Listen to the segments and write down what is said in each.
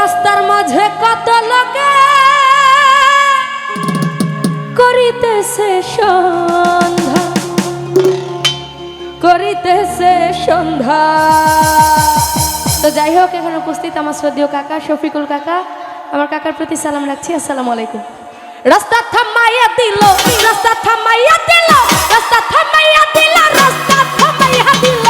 রাস্তার মাঝে সন্ধ্যা সন্ধ্যা। তো যাই হোক, এখন উপস্থিত আমার শ্রদ্ধেয় কাকা, শফিকুল কাকা। আমার কাকার প্রতি সালাম রাখছি। আসসালামু আলাইকুম। রাস্তা থামাইয়া দিল রাস্তা থামাইয়া দিল রাস্তা থামাইয়া দিল রাস্তা থামাইয়া দিল।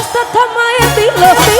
Esta tama e tilo fi